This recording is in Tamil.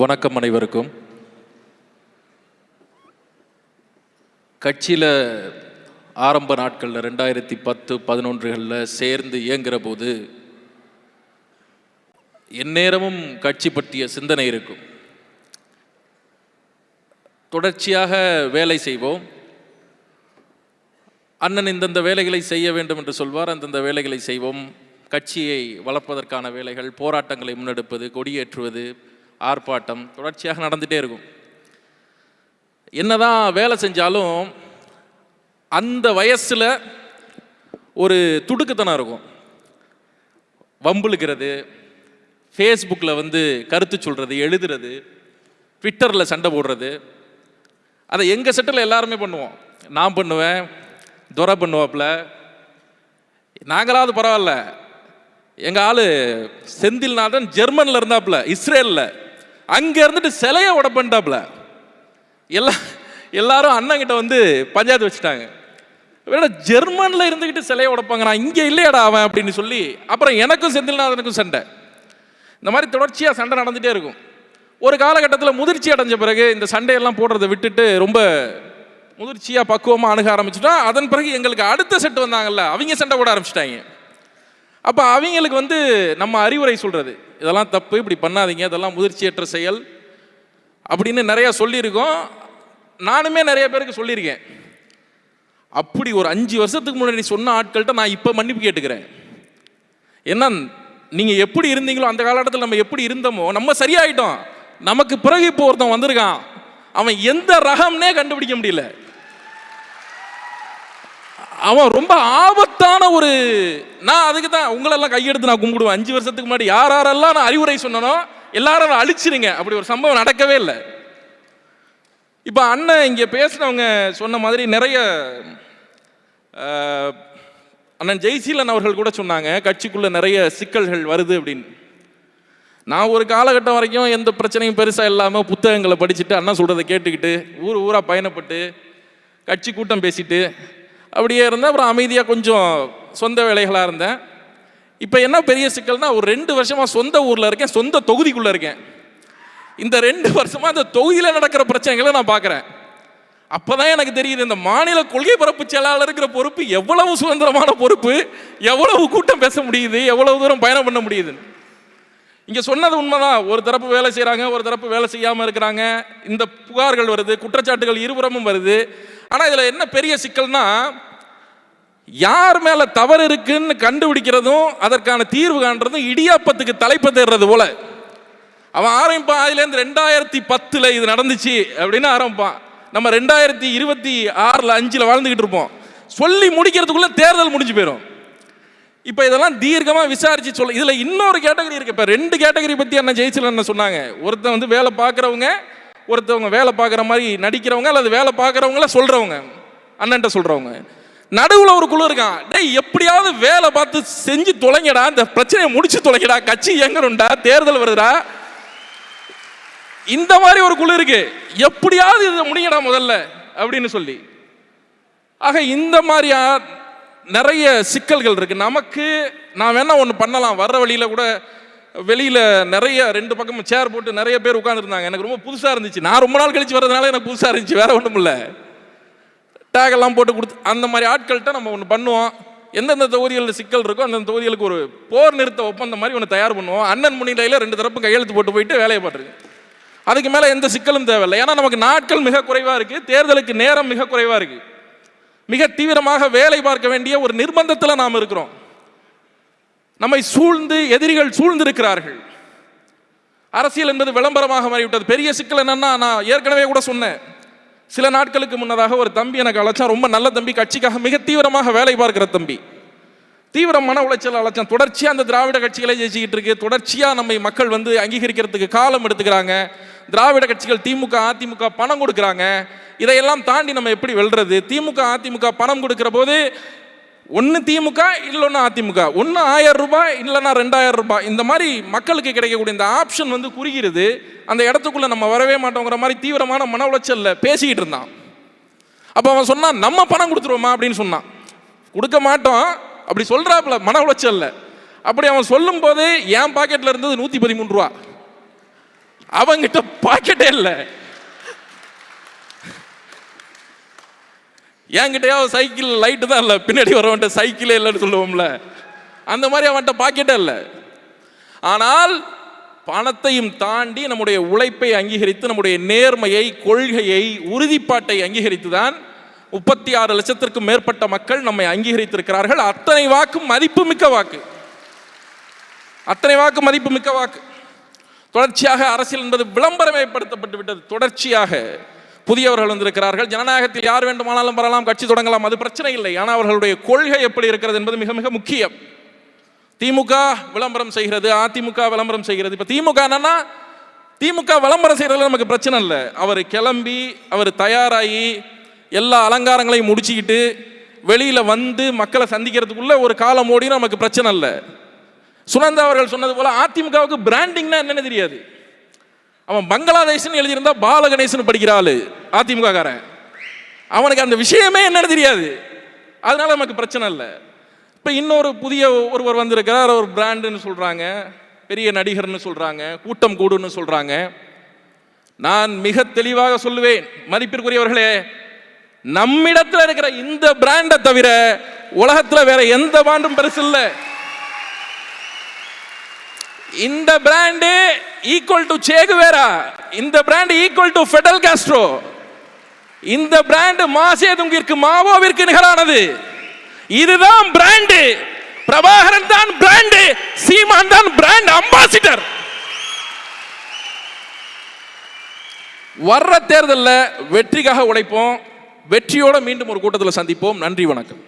வணக்கம் அனைவருக்கும். கட்சியில் ஆரம்ப நாட்களில் ரெண்டாயிரத்தி பத்து பதினொன்றுகளில் சேர்ந்து இயங்குகிற போது எந்நேரமும் கட்சி பற்றிய சிந்தனை இருக்கும். தொடர்ச்சியாக வேலை செய்வோம். அண்ணன் இந்தந்த வேலைகளை செய்ய வேண்டும் என்று சொல்வார் அந்தந்த வேலைகளை செய்வோம். கட்சியை வளர்ப்பதற்கான வேலைகள் போராட்டங்களை முன்னெடுப்பது கொடியேற்றுவது ஆர்ப்பாட்டம் தொடர்ச்சியாக நடந்துகிட்டே இருக்கும். என்னதான் வேலை செஞ்சாலும் அந்த வயசில் ஒரு துடுக்குத்தனம் இருக்கும். வம்புழுக்கிறது ஃபேஸ்புக்கில் வந்து கருத்து சொல்கிறது எழுதுறது ட்விட்டரில் சண்டை போடுறது. அதை எங்கள் செட்டில் எல்லாருமே பண்ணுவோம். நான் பண்ணுவேன் துரை பண்ணுவாப்புல. நாங்களாவது பரவாயில்ல. எங்கள் ஆள் செந்தில்நாதன் ஜெர்மனில் இருந்தாப்புல இஸ்ரேலில். அங்கே இருந்துட்டு சிலையை உடப்பண்டாப்ல எல்லா எல்லாரும் அண்ணங்கிட்ட வந்து பஞ்சாயத்து வச்சுட்டாங்க. வேற ஜெர்மனில் இருந்துக்கிட்டு சிலையை உடைப்பாங்க. நான் இங்கே இல்லையாடா அவன் அப்படின்னு சொல்லி அப்புறம் எனக்கும் செந்தில்நாதனுக்கும் சண்டை. இந்த மாதிரி தொடர்ச்சியாக சண்டை நடந்துகிட்டே இருக்கும். ஒரு காலகட்டத்தில் முதிர்ச்சி அடைஞ்ச பிறகு இந்த சண்டையெல்லாம் போடுறதை விட்டுட்டு ரொம்ப முதிர்ச்சியாக பக்குவமாக அணுக ஆரம்பிச்சிட்டோம் அதன் பிறகு எங்களுக்கு அடுத்த செட்டு வந்தாங்கல்ல அவங்க சண்டை போட ஆரம்பிச்சிட்டாங்க. அப்போ அவங்களுக்கு வந்து நம்ம அறிவுரை சொல்கிறது இதெல்லாம் தப்பு இப்படி பண்ணாதீங்க இதெல்லாம் முதிர்ச்சியற்ற செயல் அப்படின்னு நிறையா சொல்லியிருக்கோம். நானுமே நிறைய பேருக்கு சொல்லியிருக்கேன். அப்படி ஒரு அஞ்சு வருஷத்துக்கு முன்னாடி சொன்ன ஆட்கள்கிட்ட நான் இப்போ மன்னிப்பு கேட்டுக்கிறேன். என்ன நீங்கள் எப்படி இருந்தீங்களோ அந்த காலகட்டத்தில் நம்ம எப்படி இருந்தோமோ நம்ம சரியாயிட்டோம். நமக்கு பிறகு இப்போ ஒருத்தன் வந்திருக்கான். அவன் எந்த ரகம்னே கண்டுபிடிக்க முடியல. அவன் ரொம்ப ஆபத்தான ஒரு நான் அதுக்கு தான் உங்களெல்லாம் கையெடுத்து நான் கும்பிடுவேன். அஞ்சு வருஷத்துக்கு முன்னாடி யார் யாரெல்லாம் நான் அறிவுரை சொன்னனோ எல்லாரும் அழிச்சிருங்க. அப்படி ஒரு சம்பவம் நடக்கவே இல்லை. இப்போ அண்ணன் இங்கே பேசினவங்க சொன்ன மாதிரி நிறைய அண்ணன் ஜெய்சீலன் அவர்கள் கூட சொன்னாங்க கட்சிக்குள்ளே நிறைய சிக்கல்கள் வருது அப்படின்னு. நான் ஒரு காலகட்டம் வரைக்கும் எந்த பிரச்சனையும் பெருசாக இல்லாமல் புத்தகங்களை படிச்சுட்டு அண்ணன் சொல்கிறத கேட்டுக்கிட்டு ஊர் ஊராக பயணப்பட்டு கட்சி கூட்டம் பேசிட்டு அப்படியே இருந்தேன். அப்புறம் அமைதியாக கொஞ்சம் சொந்த வேலைகளாக இருந்தேன். இப்போ என்ன பெரிய சிக்கல்னா ஒரு ரெண்டு வருஷமாக சொந்த ஊரில் இருக்கேன் சொந்த தொகுதிக்குள்ளே இருக்கேன். இந்த ரெண்டு வருஷமாக அந்த தொகுதியில் நடக்கிற பிரச்சனைகளை நான் பார்க்குறேன் அப்பதான் எனக்கு தெரியுது இந்த மாநில கொள்கை பரப்பு இருக்கிற பொறுப்பு எவ்வளவு சுதந்திரமான பொறுப்பு எவ்வளவு கூட்டம் பேச முடியுது எவ்வளவு தூரம் பயணம் பண்ண முடியுது. இங்கே சொன்னது உண்மைதான். ஒரு தரப்பு வேலை செய்கிறாங்க ஒரு தரப்பு வேலை செய்யாமல் இருக்கிறாங்க. இந்த புகார்கள் வருது குற்றச்சாட்டுகள் இருபுறமும் வருது. ஆனால் இதில் என்ன பெரிய சிக்கல்னால் யார் மேல தவறு இருக்குன்னு கண்டுபிடிக்கிறதும் அதற்கான தீர்வு காண்றதும் இடியாப்பத்துக்கு தலைப்பு தேடுறது போல. அவன் ஆரம்பிப்பான் அதுலேருந்து ரெண்டாயிரத்தி பத்தில் இது நடந்துச்சு அப்படின்னு ஆரம்பிப்பான். நம்ம ரெண்டாயிரத்தி இருபத்தி ஆறில் அஞ்சில் வாழ்ந்துக்கிட்டு இருப்போம். சொல்லி முடிக்கிறதுக்குள்ளே தேர்தல் முடிஞ்சு போயிடும் இப்போ இதெல்லாம் தீர்க்கமாக விசாரித்து சொல்ல இதில் இன்னொரு கேட்டகரி இருக்குது இப்போ ரெண்டு கேட்டகரி பற்றி என்ன ஜெயிச்சல் என்ன சொன்னாங்க? ஒருத்தன் வந்து வேலை பார்க்குறவங்க ஒருத்தவங்க வேலை பார்க்குற மாதிரி நடிக்கிறவங்க அல்லது வேலை பார்க்குறவங்கள சொல்கிறவங்க அண்ணன்ட்ட சொல்கிறவங்க நடுவில் ஒரு குழு இருக்கான். டேய் எப்படியாவது வேலை பார்த்து செஞ்சு தொலைங்கடா இந்த பிரச்சனையை முடிச்சு தொலைங்கடா கட்சி இயங்கணும்டா தேர்தல் வருதுடா. இந்த மாதிரி ஒரு குழு இருக்கு. எப்படியாவது இதை முடிங்கடா முதல்ல அப்படின்னு சொல்லி. ஆக இந்த மாதிரியா நிறைய சிக்கல்கள் இருக்கு. நமக்கு நான் வேணா ஒன்று பண்ணலாம். வர்ற வழியில் கூட வெளியில் நிறைய ரெண்டு பக்கமும் சேர் போட்டு நிறைய பேர் உட்காந்துருந்தாங்க எனக்கு ரொம்ப புதுசாக இருந்துச்சு. நான் ரொம்ப நாள் கழிச்சு வர்றதுனால எனக்கு புதுசாக இருந்துச்சு. வேற ஒன்றும் இல்லை டேக் எல்லாம் போட்டு கொடுத்து அந்த மாதிரி ஆட்கள்கிட்ட நம்ம ஒன்று பண்ணுவோம். எந்தெந்த தொகுதிகளில் சிக்கல் இருக்கோ அந்தந்த தொகுதிகளுக்கு ஒரு போர் நிறுத்த ஒப்பந்தம் மாதிரி ஒன்று தயார் பண்ணுவோம். அண்ணன் முன்னிலையில் ரெண்டு தரப்பும் கையெழுத்து போட்டு போயிட்டு வேலையை பார்த்துருக்கு அதுக்கு மேலே எந்த சிக்கலும் தேவையில்லை. ஏன்னா நமக்கு நாட்கள் மிக குறைவாக இருக்குது தேர்தலுக்கு நேரம் மிக குறைவாக இருக்குது மிக தீவிரமாக வேலை பார்க்க வேண்டிய ஒரு நிர்பந்தத்தில் நாம் இருக்கிறோம். நம்மை சூழ்ந்து எதிரிகள் சூழ்ந்திருக்கிறார்கள். அரசியல் என்பது விளம்பரமாக மாறிவிட்டது. பெரிய சிக்கல் என்னன்னா நான் ஏற்கனவே கூட சொன்னேன். சில நாட்களுக்கு முன்னதாக ஒரு தம்பி எனக்கு அழைச்சான் ரொம்ப நல்ல தம்பி கட்சிக்காக மிக தீவிரமாக வேலை பார்க்கிற தம்பி. தீவிர மன உளைச்சல் அழைச்சான் தொடர்ச்சியாக அந்த திராவிட கட்சிகளை ஜெயிச்சுக்கிட்டு இருக்கு. தொடர்ச்சியாக நம்மை மக்கள் வந்து அங்கீகரிக்கிறதுக்கு காலம் எடுத்துக்கிறாங்க. திராவிட கட்சிகள் திமுக அதிமுக பணம் கொடுக்குறாங்க. இதையெல்லாம் தாண்டி நம்ம எப்படி வெல்றது? திமுக அதிமுக பணம் கொடுக்கிற போது ஒன்று திமுக இல்லைன்னா அதிமுக. ஒன்று ஆயிரம் ரூபாய் இல்லைன்னா ரெண்டாயிரம் ரூபாய். இந்த மாதிரி மக்களுக்கு கிடைக்கக்கூடிய இந்த ஆப்ஷன் வந்து குறுகிறது அந்த இடத்துக்குள்ள நம்ம வரவே மாட்டோங்கிற மாதிரி தீவிரமான மன உளைச்சலில் பேசிக்கிட்டு இருந்தான். அப்போ அவன் சொன்னான் நம்ம பணம் கொடுத்துருவோமா? அப்படின்னு சொன்னான். கொடுக்க மாட்டோம். அப்படி சொல்கிறாப்புல மன உளைச்சலில். அப்படி அவன் சொல்லும் போது என் பாக்கெட்டில் இருந்தது நூற்றி பதிமூணு ரூபா. அவங்கிட்ட பாக்கெட்டே இல்லை. என்கிட்டயாவது சைக்கிள் லைட்டு தான் இல்லை. பின்னாடி வரவன்ட்ட சைக்கிளே இல்லைன்னு சொல்லுவோம்ல. அந்த மாதிரி அவன்கிட்ட பாக்கெட்டே இல்லை. ஆனால் பணத்தையும் தாண்டி நம்முடைய உழைப்பை அங்கீகரித்து நம்முடைய நேர்மையை கொள்கையை உறுதிப்பாட்டை அங்கீகரித்து தான் முப்பத்தி ஆறு லட்சத்திற்கும் மேற்பட்ட மக்கள் நம்மை அங்கீகரித்திருக்கிறார்கள். அத்தனை வாக்கும் மதிப்புமிக்க வாக்கு. அத்தனை வாக்கு மதிப்பு மிக்க வாக்கு. தொடர்ச்சியாக அரசியல் என்பது விளம்பரமயப்படுத்தப்பட்டு விட்டது. தொடர்ச்சியாக புதியவர்கள் வந்திருக்கிறார்கள். ஜனநாயகத்தில் யார் வேண்டுமானாலும் வரலாம் கட்சி தொடங்கலாம் அது பிரச்சனை இல்லை. ஆனால் அவர்களுடைய கொள்கை எப்படி இருக்கிறது என்பது மிக மிக முக்கியம். திமுக விளம்பரம் செய்கிறது அதிமுக விளம்பரம் செய்கிறது. இப்போ திமுக என்னன்னா திமுக விளம்பரம் செய்கிறதுல நமக்கு பிரச்சனை இல்லை. அவர் கிளம்பி அவர் தயாராகி எல்லா அலங்காரங்களையும் முடிச்சுக்கிட்டு வெளியில் வந்து மக்களை சந்திக்கிறதுக்குள்ளே ஒரு காலம் ஓடினா நமக்கு பிரச்சனை இல்லை. சுனந்தா அவர்கள் சொன்னது போல் அதிமுகவுக்கு பிராண்டிங்னா என்னென்னு தெரியாது. அவன் பங்களாதேஷ்னு எழுதியிருந்தா பாலகணேசன் படிக்கிற ஆளு அதிமுக காரன் அவனுக்கு அந்த விஷயமே என்னன்னு தெரியாது. அதனால நமக்கு பிரச்சனை இல்லை. இப்போ இன்னொரு புதிய ஒருவர் வந்திருக்கிறார் ஒரு பிராண்டுன்னு சொல்கிறாங்க பெரிய நடிகர்னு சொல்கிறாங்க கூட்டம் கூடுன்னு சொல்கிறாங்க நான் மிக தெளிவாக சொல்லுவேன் மதிப்பிற்குரியவர்களே நம்மிடத்தில் இருக்கிற இந்த பிராண்டை தவிர உலகத்தில் வேற எந்த பிராண்டும் பெருசு இல்லை. இந்த பிராண்டு ஈக்குவல் டு சேகுவேரா இந்த brand equal to Fidel Castro இந்த பிராண்ட் மாசேதுங்கிற்கு மாவோவிற்கு நிகரானது. இதுதான் பிராண்டு பிரபாகரன் தான் பிராண்டு சீமான் தான் பிராண்ட் அம்பாசிடர் வர்ற தேர்தலில் வெற்றிக்காக உழைப்போம். வெற்றியோட மீண்டும் ஒரு கூட்டத்தில் சந்திப்போம். நன்றி வணக்கம்.